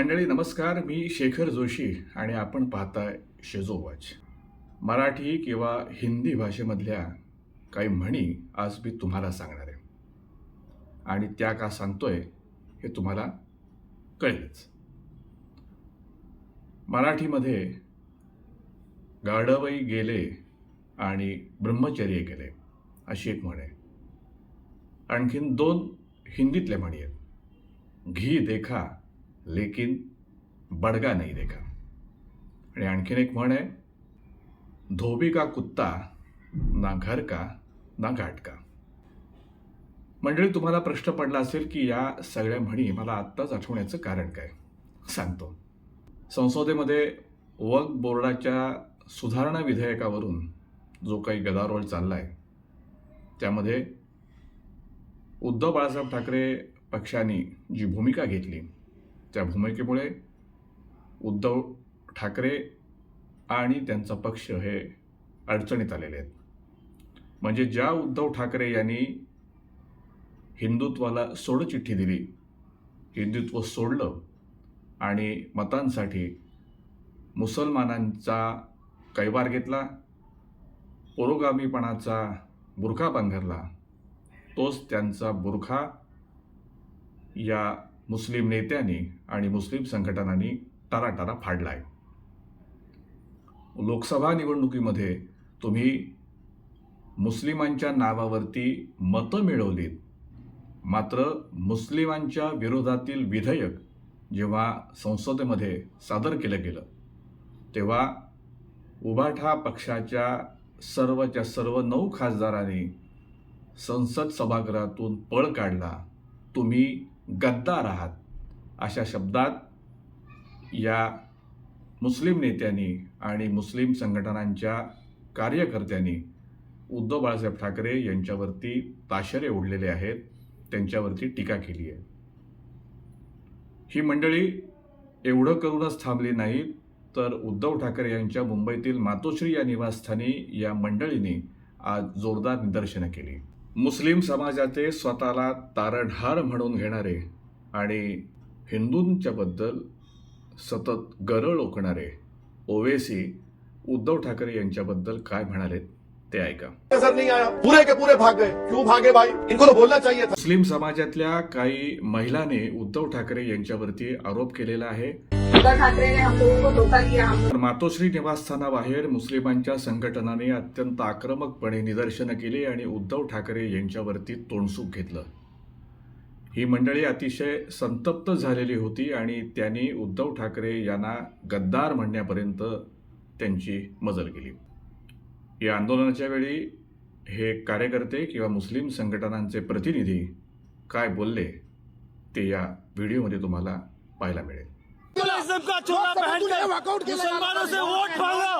मंडळी नमस्कार. मी शेखर जोशी आणि आपण पाहताय शेजो वॉच मराठी किंवा हिंदी भाषेमधल्या काही म्हणी आज मी तुम्हाला सांगणार आहे. आणि त्या का सांगतोय हे तुम्हाला कळेलच. मराठीमध्ये गाढवई गेले आणि ब्रह्मचर्य गेले अशी एक म्हण आहे. आणखीन दोन हिंदीतल्या म्हणी आहेत. घी देखा लेकिन बडगा नाही देखा। आणि आणखीन एक म्हण आहे धोबी का कुत्ता ना घर का ना घाट का? मंडळी तुम्हाला प्रश्न पडला असेल की या सगळ्या म्हणी मला आत्ताच आठवण्याचं कारण काय? सांगतो. संसदेमध्ये वक्फ बोर्डाच्या सुधारणा विधेयकावरून जो काही गदारोळ चालला आहे त्यामध्ये उद्धव बाळासाहेब ठाकरे पक्षाने जी भूमिका घेतली त्या भूमिकेमुळे उद्धव ठाकरे आणि त्यांचा पक्ष हे अडचणीत आलेले आहेत. म्हणजे ज्या उद्धव ठाकरे यांनी हिंदुत्वाला सोडचिठ्ठी दिली हिंदुत्व सोडलं आणि मतांसाठी मुसलमानांचा कैवार घेतला पुरोगामीपणाचा बुरखा पांघरला तोच त्यांचा बुरखा या मुस्लिम नेत्यांनी आणि मुस्लिम संघटनांनी टाराटारा फाडला आहे लोकसभा निवडणुकीमध्ये तुम्ही मुस्लिमांच्या नावावरती मतं मिळवलीत. मात्र मुस्लिमांच्या विरोधातील विधेयक जेव्हा संसदेमध्ये सादर केलं गेलं तेव्हा उभाठा पक्षाच्या सर्वच्या सर्व नऊ खासदारांनी संसद सभागृहातून पळ काढला. तुम्ही गद्दार आहात. अशा शब्दात या मुस्लिम नेत्यांनी आणि मुस्लिम संघटनांच्या कार्यकर्त्यांनी उद्धव बाळासाहेब ठाकरे यांच्यावरती ताशरे ओढलेले आहेत. त्यांच्यावरती टीका केली आहे. ही मंडळी एवढं करूनच थांबली नाही तर उद्धव ठाकरे यांच्या मुंबईतील मातोश्री या निवासस्थानी या मंडळीने आज जोरदार निदर्शनं केली. मुस्लिम समाजाचे स्वतःला तारणहार म्हणून घेणारे आणि हिंदूंच्या बद्दल सतत गरळ ओकणारे ओवेसी उद्धव ठाकरे यांच्याबद्दल काय म्हणालेत ते ऐका. नजर नहीं आया पूरे के पूरे भाग गए. क्यों भागे भाई? इनको तो बोलना चाहिए मुस्लिम समाजातल्या काही महिलांनी उद्धव ठाकरे यांच्यावरती आरोप केलेला आहे. उद्धव ठाकरे ने हम लोगों को धोखा दिया हम तर मातोश्री निवासस्थानाबाहेर मुस्लिमांच्या संघटनाने अत्यंत आक्रमकपणे निदर्शनं केली आणि उद्धव ठाकरे यांच्यावरती तोंडसूक घेतलं. ही मंडळी अतिशय संतप्त झालेली होती आणि त्यांनी उद्धव ठाकरे यांना गद्दार म्हणण्यापर्यंत त्यांची मजल केली. या आंदोलनाच्या वेळी हे कार्यकर्ते किंवा मुस्लिम संघटनांचे प्रतिनिधी काय बोलले ते या व्हिडिओमध्ये तुम्हाला पाहायला मिळेल. मुस्लिम का चोला पहनकर मुसलमानों से वोट मांगा।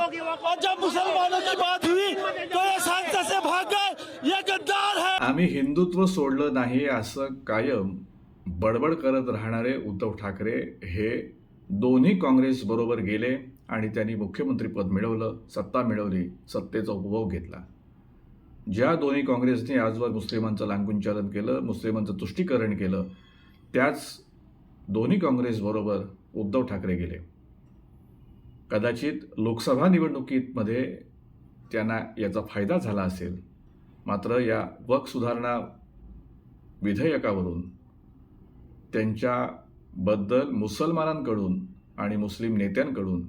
और जब मुसलमानों की बात हुई तो ये शांत से भाग गए। ये गद्दार है। आम्ही हिंदुत्व सोडलं नाही असं कायम बडबड करत राहणारे उद्धव ठाकरे हे दोन्ही काँग्रेस बरोबर गेले आणि त्यांनी मुख्यमंत्रीपद मिळवलं सत्ता मिळवली सत्तेचा उपभोग घेतला. ज्या दोन्ही काँग्रेसने आजवर मुस्लिमांचं लांगुंचालन केलं मुस्लिमांचं तुष्टीकरण केलं त्याच दोन्ही काँग्रेसबरोबर उद्धव ठाकरे गेले. कदाचित लोकसभा निवडणुकीमध्ये त्यांना याचा फायदा झाला असेल. मात्र या वक सुधारणा विधेयकावरून त्यांच्याबद्दल मुसलमानांकडून आणि मुस्लिम नेत्यांकडून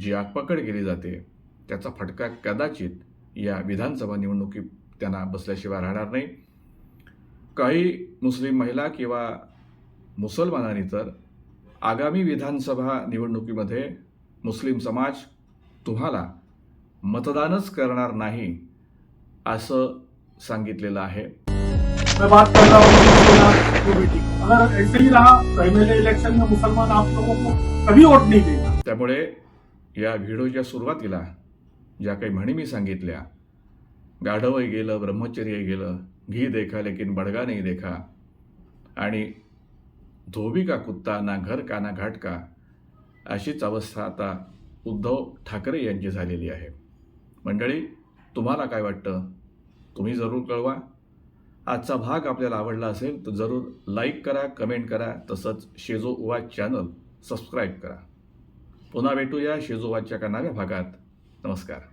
जी आगपकड केली जाते त्याचा फटका कदाचित या विधानसभा निवडणुकीत त्यांना बसल्याशिवाय राहणार नाही. काही मुस्लिम महिला किंवा मुसलमानांनी तर आगामी विधानसभा निवडणुकीमध्ये मुस्लिम समाज तुम्हाला मतदानच करणार नाही असं सांगितलेलं आहे. मैं बात कर रहा हूँ की बेटी। अगर ऐसे ही रहा तो एमएलए इलेक्शन में मुसलमान आप लोगों को कभी वोट नहीं देगा। त्यामुळे या व्हिडिओच्या सुरुवातीला ज्या काही म्हणी मी सांगितल्या गाढवही गेलं ब्रह्मचर्य गेलं घी देखा लेकिन बडगा नाही देखा आणि धोबी का कुत्ता ना घर का ना घाट का? अशीच अवस्था आता उद्धव ठाकरे यांची झालेली आहे. मंडळी तुम्हाला काय वाटतं? तुम्ही जरूर कळवा. आजचा भाग आपल्याला आवडला असेल तर जरूर लाईक करा कमेंट करा तसंच शेजो चॅनल सबस्क्राईब करा. पुन्हा भेटूया शेजोबाच्या का नव्या भागात. नमस्कार.